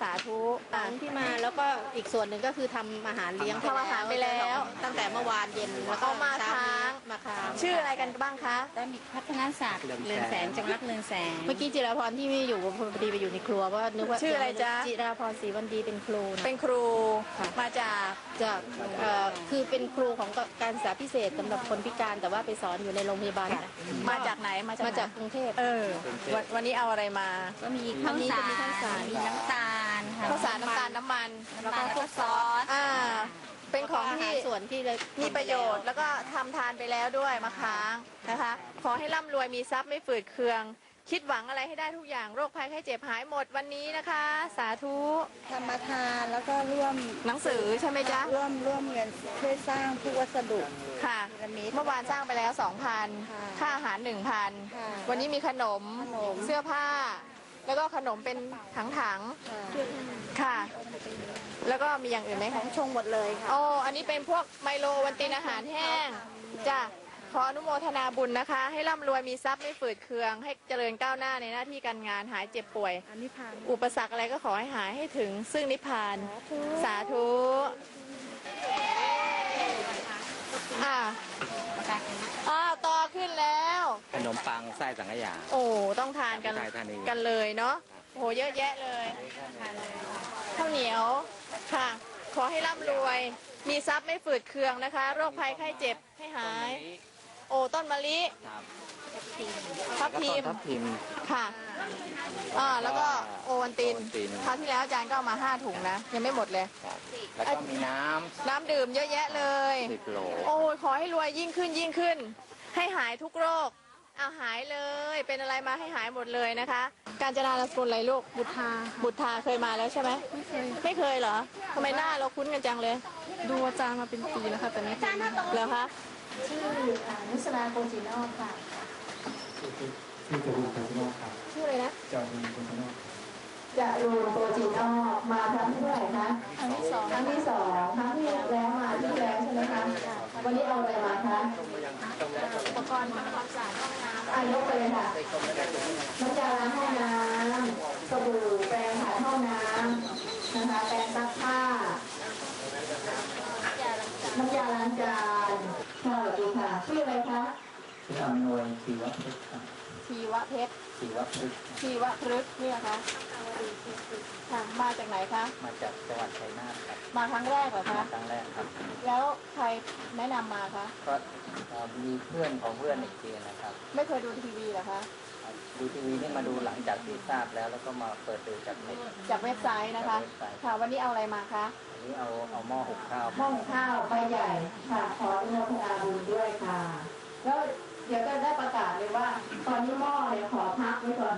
สาธุหลังที่มาแล้วก็อีกส่วนหนึ่งก็คือทำอาหารเลี้ยงทำอาหารไปแล้ว ตั้งแต่เมื่อวานเย็นแล้วก็เอามาเช้ค้างมาค้างชื่ออะไรกันบ้างคะได้มีพัฒนาศาสตร์เรือนแสงจังหวัดเรือนแสงเมื่อกี้จิราพรที่ไม่อยู่พอดีไปอยู่ในครัวเพราะว่านึกว่าชื่ออะไรจ๊ะ จิราพรศรีวันดีเป็นครูนะ เป็นครูค่ะ มาจากจากเอ่อคือเป็นครูของการศึกษาพิเศษสำหรับคนพิการแต่ว่าไปสอนอยู่ในโรงพยาบาลนะมาจากไหนมาจากมาไหนจากกรุงเทพ เออวันวันนี้เอาอะไรมา ก็มีข้าววันนี้สาก็มีข้าวสารรมีน้ำตาล มันแล้วก็พวกซอสอ่า เป็นของอาหารที่ส่วนที่เลยมีประโยชน์ แล้วก็ทำทานไปแล้วด้วยมาค้างนะคะ ขอให้ร่ำรวยมีทรัพย์ไม่ฝืดเคือง คิดหวังอะไรให้ได้ทุกอย่างโรคภัยไข้เจ็บหายหมดวันนี้นะคะ สาธุธรรมทานแล้วก็ร่วมหนังสือใช่ไหมจ๊ะ ร่วมร่วมเงินช่วยสร้างผู้วัสดุ ค่ะพีระมิดเมื่อวานสร้างไปแล้วค่ะ2,000ค่าอาหารค่ะ1,000วันนี้มีขนม ขนมเสื้อผ้า แล้วก็ขนมเป็นถังค่ะๆค่ะ แล้วก็มีอย่างอื่นไหมคะชงหมดเลยค่ะ โอ้อันนี้เป็นพวกไมโลวันตินอาหารแห้งจ้ะขออนุโมทนาบุญนะคะ ให้ร่ำรวยมีทรัพย์ไม่ฝืดเคือง ให้เจริญก้าวหน้าในหน้าที่การงานหายเจ็บป่วย อันนี้ผ่านอุปสรรคอะไรก็ขอให้หายให้ถึงซึ่งนิพพาน สาธุ อ่าอ่าต่อขึ้นแล้ว ขนม ปังไส้สังขยา โอ้ต้องทานกันใช่ทานเองกันเลยเนาะโอ้โหเยอะแยะเลยข้าวเหนียวค่ะ ขอให้ร่ำรวย มีทรัพย์ไม่ฝืดเคืองนะคะ โรคภัยไข้เจ็บให้หาย โอ้ต้นมะลิครับทับแล้วก็ทิมทับทิม ค่ะอ่าแล้วก็โอวันตินโอวัลติน คราวที่แล้วอาจารย์ก็เอามาห้าถุงนะยังไม่หมดเลย ครับแล้วก็มีน้น้ำดื่มเยอะแยะเลยำสิบโหล โอ้ยขอให้รวยยิ่งขึ้นยิ่งขึ้น ให้หายทุกโรค เอาหายเลย เป็นอะไรมาให้หายหมดเลยนะคะ การจนาลสกุลอะไรลูก บุตราบุตราเคยมาแล้วใช่ไหม ไม่เคย ไม่เคยเหรอทำไมหน้าเราคุ้นกันจังเลย ดูอาจารย์มาเป็นปีแล้วค่ะแต่ไม่เคยเหรอคะ ชื่อนุสราโกจินอกค่ะที่จะรูนโคจิโนครับชื่ออะไรนะจอรูนโคจิโนจะรูนโกจินอกมาครั้งที่เท่าไหร่คะครั้งที่สองครั้งที่สองครั้งที่แล้วมาที่แล้วใช่ไหมคะ วันนี้เอาอะไรมาคะ อุปกรณ์ทำความสะอาดห้องน้ำ อายกไปเลยค่ะน้ำยาล้างห้องน้ำสบู่แปรงขัดห้องน้ำนะคะแปรงซักผ้า น้ำยาล้างจานค่ะสวัสดีค่ะชื่ออะไรคะชื่ออำนวยชีวพฤกษ์ครับชีวเพชรชีวพฤกษ์ชีวพฤกษ์เนี่ยคะ ค่ะมาจากไหนคะ มาจากจังหวัดชัยนาทครับมาครั้งแรกเหรอคะ ครั้งแรกครับ แล้วใครแนะนำมาคะ ก็เอ่อมีเพื่อนของเพื่อนอีกทีนะครับไม่เคยดูทีวีเหรอคะ ดูทีวีนี่มาดูหลังจากที่ทราบแล้ว แล้วก็มาเปิดดูจากเน็ต จากเว็บไซต์นะคะ จากเว็บไซต์ ค่ะ วันนี้เอาอะไรมาคะ อันนี้เอาเอาหม้อหุงข้าวหม้อหุงข้าวใบใหญ่ ค่ะ ขออนุโมทนาบุญด้วยค่ะ แล้ว เดี๋ยวก็ได้ประกาศเลยว่า ตอนนี้หม้อเนี่ยขอพักไว้ก่อน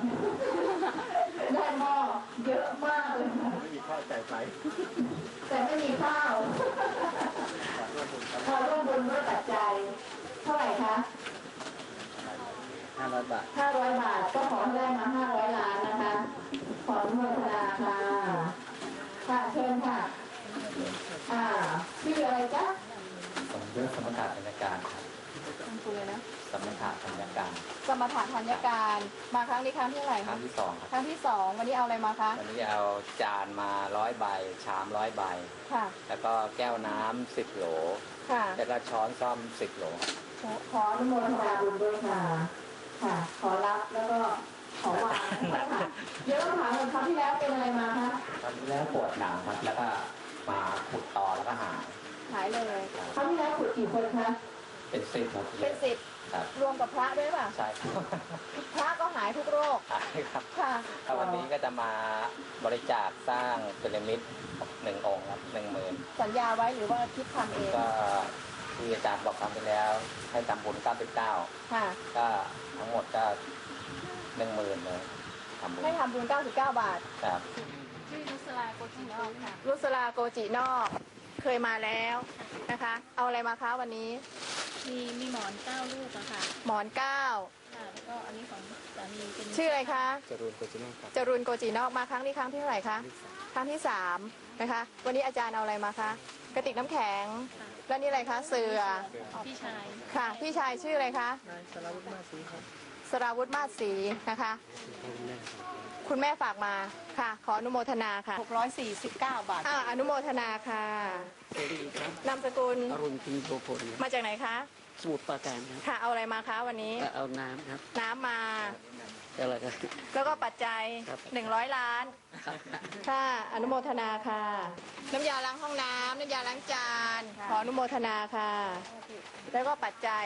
ได้หม้อเยอะมากเลยค่ะไม่มีข้าวจ่ายไฟแต่ไม่มีข้าวขอร่วมบุญด้วยปัจจัยเท่าไหร่คะห้าร้อยบาท500บาทก็ขอให้ได้มา500ล้านนะคะ ขออนุโมทนาค่ะค่ะเชิญค่ะอ่าชื่ออะไรจ๊ะสมยศสมถะธัญการครับ คุณเลยนะ สมถะธัญการสมถะธัญการ มาครั้งนี้ครั้งที่เท่าไหร่ครั้คะงที่สองครับครั้งที่สองวันนี้เอาอะไรมาคะวันนี้เอาจานมาร้อยใบชามร้อยใบ ค่ะ แล้วก็แก้วน้ำสิบโหล ค่ะแล้วก็ช้อนซ่อมสิบโหล ขอขออนุโมทนาบุญด้วยค่ะ ค่ะ ขอรับแล้วก็ขอวางค่ะเดี๋ยวต้องถามก่อนครั้งที่แล้วเป็นอะไรมาคะตอนนี้แล้วปวดหนังครับแล้วก็มาขุดต่อแล้วก็หายหายเลยครั้งที่แล้วขุดกี่คนคะ เป็นสิบหมดเลเป็ยนสิบครับรวมกับพระด้วยป่ะ ใช่ครับ พระก็หายทุกโรคหายครับค่ะแล้ววันนี้ก็จะมาบริจาคสร้างพีระมิดหนึ่งองค์ครับหนึ่งหมื่นสัญญาไว้หรือว่าคิดทำเองก็ที่อาจารย์บอกทำไปแล้ว ให้ทำบุญเก้าสิบเก้าค่ะ ก็ทั้งหมดก็หนึ่งหมื่นเลยทำบุญให้ทำบุญ99 บาท ครับ ชื่อนุสราโกจินอกค่ะ รุสลาโกจินอก เคยมาแล้วนะคะ เอาอะไรมาคะวันนี้ มีมีหมอนเก้าลูกอะค่ะ หมอนเก้า อันนี้ของสามีเป็นชื่ออะไรคะจรูนโกจิโนครับจรุนโกจินอกมาครั้งนี้ครั้งที่เท่าไหร่คะครั้งที่สามนะคะ วันนี้อาจารย์เอาอะไรมาคะกระติกน้ำแข็ง แล้วนี่อะไรคะเสือพี่ชายค่ะ พี่ชายชื่ออะไรคะนายสารวุฒิมาศรีครับสราวุธมาศศรีนะคะคคุณแม่ฝากมาค่ะ ขออนุโมทนาค่ะ649 บาทอ่าอนุโมทนาค่ะสวัสดีครับนามสกุลอรุณพิงโกพลมาจากไหนคะ สมุทรปราการครับค่ะเอาอะไรมาคะวันนี้ เอาน้ำครับน้ำมา อะไรครับ แล้วก็ปัจจัย ครับ 100 ล้าน ค่ะอนุโมทนาค่ะ น้ำยาล้างห้องน้ำน้ำยาล้างจาน ขออนุโมทนาค่ะ แล้วก็ปัจจัย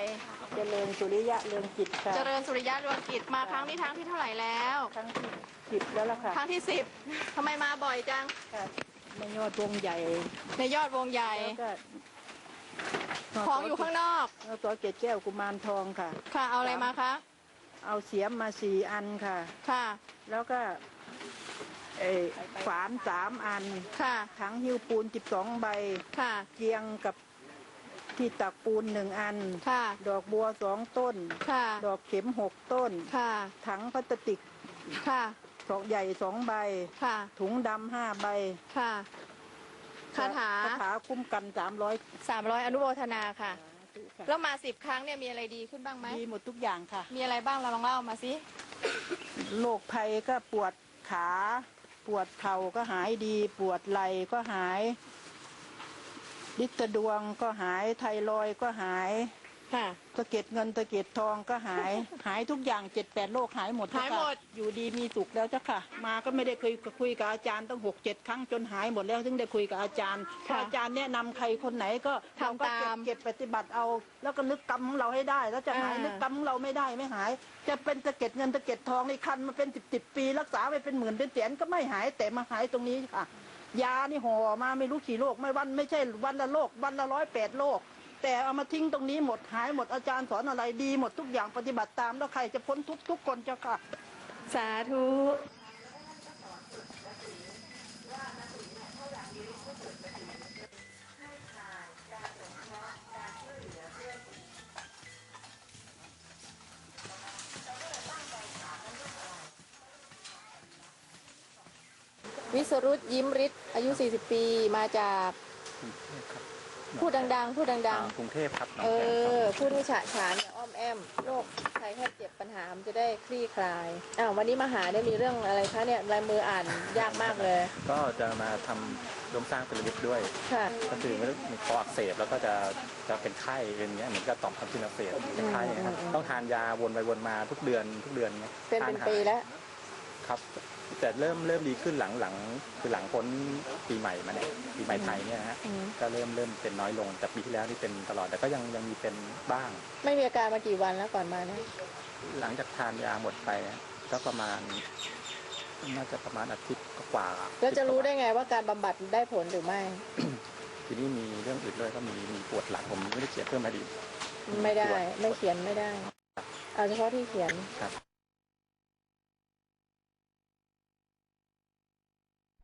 เจริญสุริยะเรืองจิตค่ะเจริญสุริยะรวงกิจมาครั้งนี้ครั้งที่เท่าไหร่แล้ว ครั้งที่สิบแล้วล่ะค่ะครั้งที่สิบทำไมมาบ่อยจัง ค่ะในยอดวงใหญ่ในยอดวงใหญ่แล้วก็ ของอยู่ข้างนอกแล้วตัวเกศแก้วกุมารทองค่ะ ค่ะ เอาอะไรมาคะ เอาเสียมมาสี่อันค่ะ ค่ะ แล้วก็เอ่อฝานสามอัน ค่ะ ถังหิ้วปูนสิบสองใบ ค่ะ เกียงกับที่ตักปูนหนึ่งอัน ค่ะ ดอกบัวสองต้น ค่ะ ดอกเข็มหกต้น ค่ะ ถังพลาสติกค่ะ สองใหญ่สองใบ ค่ะ ถุงดำห้าใบ ค่ะ คาถา คาถาคุ้มกันสามร้อยสามร้อยอนุโมทนาค่ะ แล้วมาสิบครั้งเนี่ยมีอะไรดีขึ้นบ้างไหมดีหมดทุกอย่างค่ะ มีอะไรบ้างเราลองเล่ามาสิโรคภัยก็ปวดขา ปวดเข่าก็หายดี ปวดไหล่ก็หายลิตดวงก็หายไทรอยด์ก็หาย ค่ะ ตะเก็ดเงินตะเก็ดทองก็หาย หายทุกอย่างเจ็ดแปดโรคหายหมดเจ้หายหมดค่ะอยู่ดีมีสุขแล้วเจ้าค่ะ มาก็ไม่ได้เคยคุยกับอาจารย์ตั้งหกเจ็ดครั้งจนหายหมดแล้วถึงได้คุยกับอาจารย์พออาจารย์แนะนำใครคนไหนก็เราก็เก็บเก็บปฏิบัติเอา แล้วก็นึกกรรมของเราให้ได้ แล้วจะหายนึกกรรมของเราไม่ได้ไม่หาย จะเป็นตะเก็ดเงินตะเก็ดทองในคันมาเป็นสิบสิบปี รักษาไปเป็นหมื่นเป็นแสนก็ไม่หายแต่มาหายตรงนี้ค่ะ ยานี่ห่อมาไม่รู้กี่โรคไม่วันไม่ใช่วันละโรควันละร้อยแปดโรค แต่เอามาทิ้งตรงนี้หมดหายหมดอาจารย์สอนอะไรดีหมดทุกอย่างปฏิบัติตามแล้วใครจะพ้นทุกทุกคนเจ้าค่ะ สาธุวิสรุตยิ้มฤทธิ์อายุ 40 ปีมาจาก พูดดัง ๆ พูดดัง ๆ กรุงเทพครับหนองเอแขมครับอพูดให้ฉะฉานอย่าอ้อมแอมโรคภัยแค่เจ็บปัญหามันจะได้คลี่คลายอ้าววันนี้มาหาเนี่ยมีเรื่องอะไรคะเนี่ยลายมืออ่านยากมากเลยก็จะมาทำร่วมสร้างพีระมิดด้วย ค่ะก็คือมันมีคออักเสบแล้วก็จะจะเป็นไข้เป็นอย่างเงี้ยเหมือนกับต่อมทำซินอักเสบเป็นไข้นะครับอืมอืมต้องทานยาวนไปวนมาทุกเดือนทุกเดือนเงี้ยเป็นทาเป็นหายปีแล้วครับ แต่เริ่มเริ่มดีขึ้นหลังหลังคือหลังพ้นปีใหม่มาเนี่ยปีใหม่ไทยเนี่ยนะฮะอืม ก็เริ่มเริ่มเป็นน้อยลงแต่ปีที่แล้วนี่เป็นตลอดแต่ก็ยังยังมีเป็นบ้าง ไม่มีอาการมากี่วันแล้วก่อนมาเนี่ยหลังจากทานยาหมดไปก็ประมาณ น่าจะประมาณอาทิตย์กว่าๆแล้วจะรู้ได้ไงว่าการบำบัดได้ผลหรือไม่ ทีนี้มีเรื่องอื่นด้วยก็มีมีปวดหลังผมไม่ได้เขียนเพิ่มมาดี ไม่ได้ ไม่เขียนไม่ได้ เอาเฉพาะที่เขียนครับ